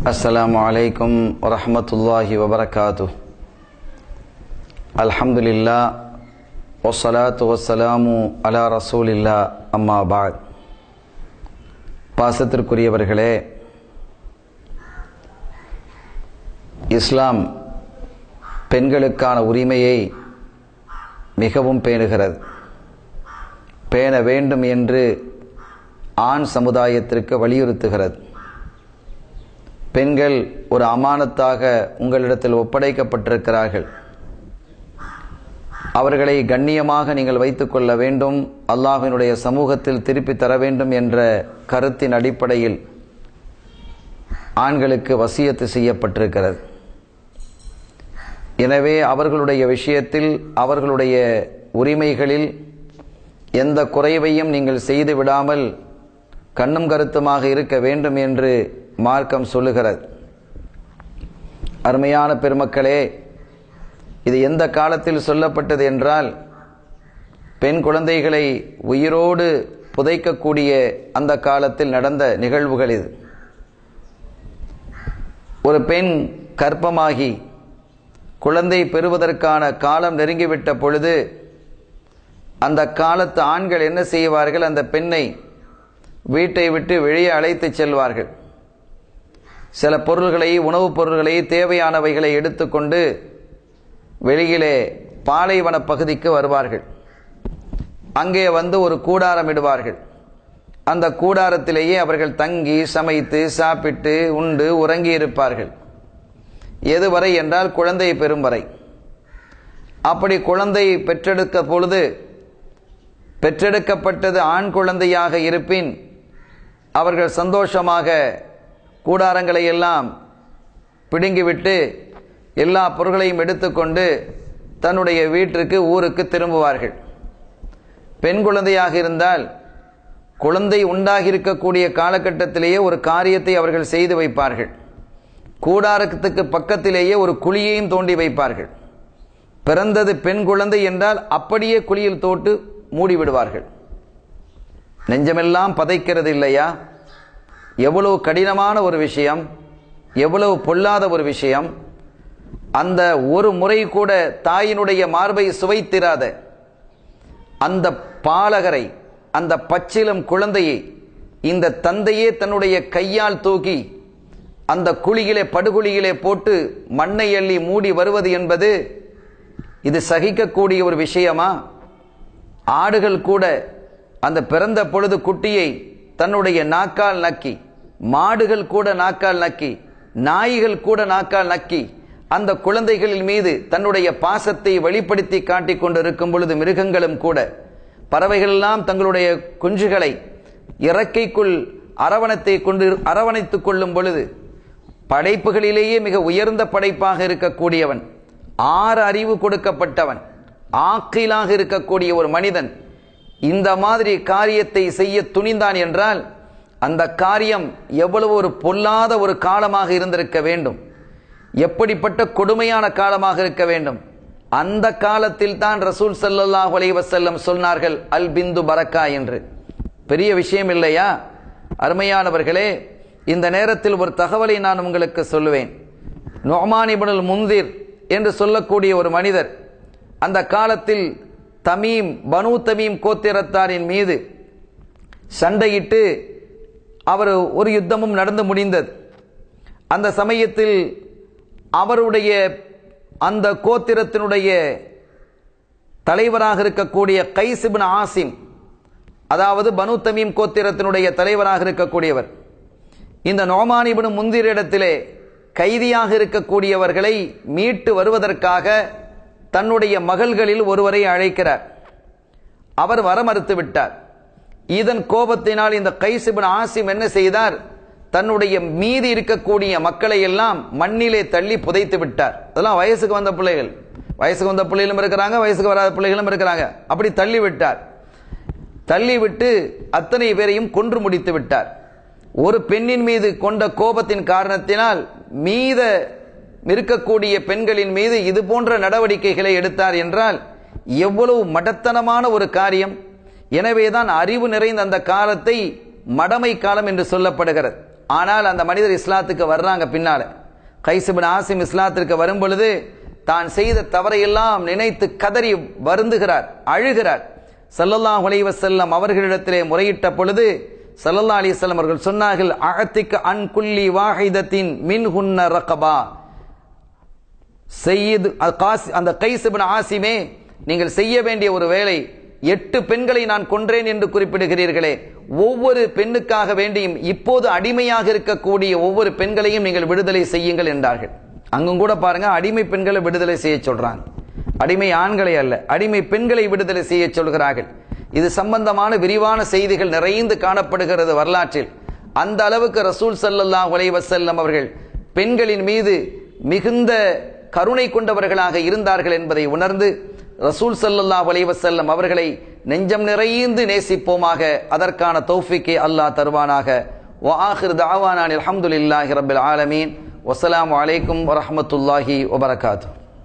السلام عليكم ورحمة الله وبركاته الحمد لله والصلاة والسلام على رسول الله أما بعد பாசத்திற்குரியவர்களே இஸ்லாம் பெண்களுக்கான உரிமையை மிகவும் பேணுகிறது பேண வேண்டும் என்று ஆண் சமுதாயத்திற்கு வலியுறுத்துகிறது பெண்கள் ஒரு அமானத்தாக உங்களிடத்தில் ஒப்படைக்கப்பட்டிருக்கிறார்கள். அவர்களை கண்ணியமாக நீங்கள் வைத்துக்கொள்ள வேண்டும் அல்லாஹினுடைய சமூகத்தில் திருப்பி தர வேண்டும் என்ற கருத்தின் அடிப்படையில் ஆண்களுக்கு வசியத்து செய்யப்பட்டிருக்கிறது. எனவே அவர்களுடைய விஷயத்தில் அவர்களுடைய உரிமைகளில் எந்த குறைவையும் நீங்கள் செய்து விடாமல் கண்ணும் கருத்துமாக இருக்க வேண்டும் என்று மார்க்கம் சொல்லுகிறது. அருமையான பெருமக்களே இது எந்த காலத்தில் சொல்லப்பட்டது என்றால் பெண் குழந்தைகளை உயிரோடு புதைக்கக்கூடிய அந்த காலத்தில் நடந்த நிகழ்வுகள் இது. ஒரு பெண் கற்பமாகி குழந்தை பெறுவதற்கான காலம் நெருங்கிவிட்ட பொழுது அந்த காலத்து ஆண்கள் என்ன செய்வார்கள்? அந்த பெண்ணை வீட்டை விட்டு வெளியே அழைத்து செல்வார்கள். சில பொருள்களை உணவுப் பொருள்களை தேவையானவைகளை எடுத்துக்கொண்டு வெளியிலே பாலைவன பகுதிக்கு வருவார்கள். அங்கே வந்து ஒரு கூடாரம் இடுவார்கள். அந்த கூடாரத்திலேயே அவர்கள் தங்கி சமைத்து சாப்பிட்டு உண்டு உறங்கி இருப்பார்கள். எதுவரை என்றால் குழந்தை பெறும் வரை. அப்படி குழந்தை பெற்றெடுக்க பொழுது பெற்றெடுக்கப்பட்டது ஆண் குழந்தையாக இருப்பின் அவர்கள் சந்தோஷமாக கூடாரங்களை எல்லாம் பிடுங்கிவிட்டு எல்லா பொருள்களையும் எடுத்துக்கொண்டு தன்னுடைய வீட்டிற்கு ஊருக்கு திரும்புவார்கள். பெண் குழந்தையாக இருந்தால் குழந்தை உண்டாகியிருக்கக்கூடிய காலகட்டத்திலேயே ஒரு காரியத்தை அவர்கள் செய்து வைப்பார்கள். கூடாரத்துக்கு பக்கத்திலேயே ஒரு குழியையும் தோண்டி வைப்பார்கள். பிறந்தது பெண் குழந்தை என்றால் அப்படியே குழியில் தோட்டு மூடி விடுவார்கள் நெஞ்சமெல்லாம் பதைக்கிறது இல்லையா எவ்வளவு கடினமான ஒரு விஷயம் எவ்வளவு பொல்லாத ஒரு விஷயம் அந்த ஒரு முறை கூட தாயினுடைய மார்பை சுவைத்திராத அந்த பாலகரை அந்த பச்சிலம் குழந்தையை இந்த தந்தையே தன்னுடைய கையால் தூக்கி அந்த குழியிலே படுகுழியிலே போட்டு மண்ணை அள்ளி மூடி வருவது என்பது இது சகிக்கக்கூடிய ஒரு விஷயமா? ஆடுகள் கூட அந்த பிறந்த பொழுது குட்டியை தன்னுடைய நாக்கால் நக்கி மாடுகள் கூட நாக்கால் நக்கி நாய்கள் கூட நாக்கால் நக்கி அந்த குழந்தைகளின் மீது தன்னுடைய பாசத்தை வெளிப்படுத்தி காட்டிக் கொண்டிருக்கும் பொழுது மிருகங்களும் கூட பறவைகளெல்லாம் தங்களுடைய குஞ்சுகளை இறக்கைக்குள் அரவணத்தை கொண்டு அரவணைத்துக் கொள்ளும் பொழுது படைப்புகளிலேயே மிக உயர்ந்த படைப்பாக இருக்கக்கூடியவன் ஆறு அறிவு கொடுக்கப்பட்டவன் ஆக்கிலாக இருக்கக்கூடிய ஒரு மனிதன் இந்த மாதிரி காரியத்தை செய்ய துணிந்தான் என்றால் அந்த காரியம் எவ்வளவு ஒரு பொல்லாத ஒரு காலமாக இருந்திருக்க வேண்டும். எப்படிப்பட்ட கொடுமையான காலமாக இருக்க வேண்டும். அந்த காலத்தில் தான் ரசூல் சல்லாஹ் அலைவசல்லம் சொன்னார்கள் அல் பிந்து பரக்கா என்று. பெரிய விஷயம் இல்லையா? அருமையானவர்களே இந்த நேரத்தில் ஒரு தகவலை நான் உங்களுக்கு சொல்லுவேன். நொமானிபுனல் முந்திர் என்று சொல்லக்கூடிய ஒரு மனிதர் அந்த காலத்தில் தமீம் பனு தமீம் கோத்திரத்தாரின் மீது சண்டையிட்டு அவர் ஒரு யுத்தமும் நடந்து முடிந்தது. அந்த சமயத்தில் அவருடைய அந்த கோத்திரத்தினுடைய தலைவராக இருக்கக்கூடிய கைசிபின் ஆசிம் அதாவது பனு தமீம் கோத்திரத்தினுடைய தலைவராக இருக்கக்கூடியவர் இந்த நோமானிபின் முந்திரிடத்திலே கைதியாக இருக்கக்கூடியவர்களை மீட்டு வருவதற்காக தன்னுடைய மகள்களில் ஒருவரை அழைக்கிறார். அவர் வர மறுத்து விட்டார் இதன் கோபத்தினால் இந்த கைசிபின் ஆசிம் என்ன செய்தார்? தன்னுடைய மீதி இருக்கக்கூடிய மக்களை எல்லாம் மண்ணிலே தள்ளி புதைத்து விட்டார். அதெல்லாம் வயசுக்கு வந்த பிள்ளைகள். வயசுக்கு வந்த பிள்ளைகளும் இருக்கிறாங்க வயசுக்கு வராத பிள்ளைகளும் இருக்கிறாங்க. அப்படி தள்ளி விட்டார். தள்ளி விட்டு அத்தனை பேரையும் கொன்று முடித்து விட்டார். ஒரு பெண்ணின் மீது கொண்ட கோபத்தின் காரணத்தினால் மீத இருக்கக்கூடிய பெண்களின் மீது இது போன்ற நடவடிக்கைகளை எடுத்தார் என்றால் எவ்வளவு மடத்தனமான ஒரு காரியம். எனவேதான் அறிவு நிறைந்த அந்த காலத்தை மடமை காலம் என்று சொல்லப்படுகிறது. ஆனால் அந்த மனிதர் இஸ்லாத்துக்கு வர்றாங்க பின்னால. கைசுபின் ஆசிம் இஸ்லாத்திற்கு வரும் பொழுது தான் செய்த தவறையெல்லாம் நினைத்து கதறி வருந்துகிறார் அழுகிறார். சல்லல்லா அலைஹி செல்லம் அவர்களிடத்திலே முறையிட்ட பொழுது சல்லல்லா அலிஸ்லாம் அவர்கள் சொன்னார்கள் அகத்திக்கு அன்குல்லி வாஹிதத்தின் மின் ஹுன்ன ரகபா. செய்யது அந்த கைசுபின் ஆசிமே நீங்கள் செய்ய வேண்டிய ஒரு வேலை எட்டு பெண்களை நான் கொன்றேன் என்று குறிப்பிடுகிறீர்களே ஒவ்வொரு பெண்ணுக்காக வேண்டியும் இப்போது அடிமையாக இருக்கக்கூடிய ஒவ்வொரு பெண்களையும் நீங்கள் விடுதலை செய்யுங்கள் என்றார்கள். அங்கும் கூட பாருங்க அடிமை பெண்களை விடுதலை செய்ய சொல்றாங்க. அடிமை ஆண்களை அல்ல அடிமை பெண்களை விடுதலை செய்ய சொல்கிறார்கள். இது சம்பந்தமான விரிவான செய்திகள் நிறைந்து காணப்படுகிறது வரலாற்றில். அந்த அளவுக்கு ரசூல் சல்லல்லா வசல்லம் அவர்கள் பெண்களின் மீது மிகுந்த கருணை கொண்டவர்களாக இருந்தார்கள் என்பதை உணர்ந்து ரசூல் சல்லல்லா வலைவசல்லம் அவர்களை நெஞ்சம் நிறைந்து நேசிப்போமாக அதற்கான தௌஃபிக்கை அல்லாஹ் தருவானாக. வாஹிர் தாவானான் அலமதுல்லாஹி ரபில் ஆலமீன். வசலாம் வலைக்கம் வரமத்துல்லாஹி வபரகாத்தூ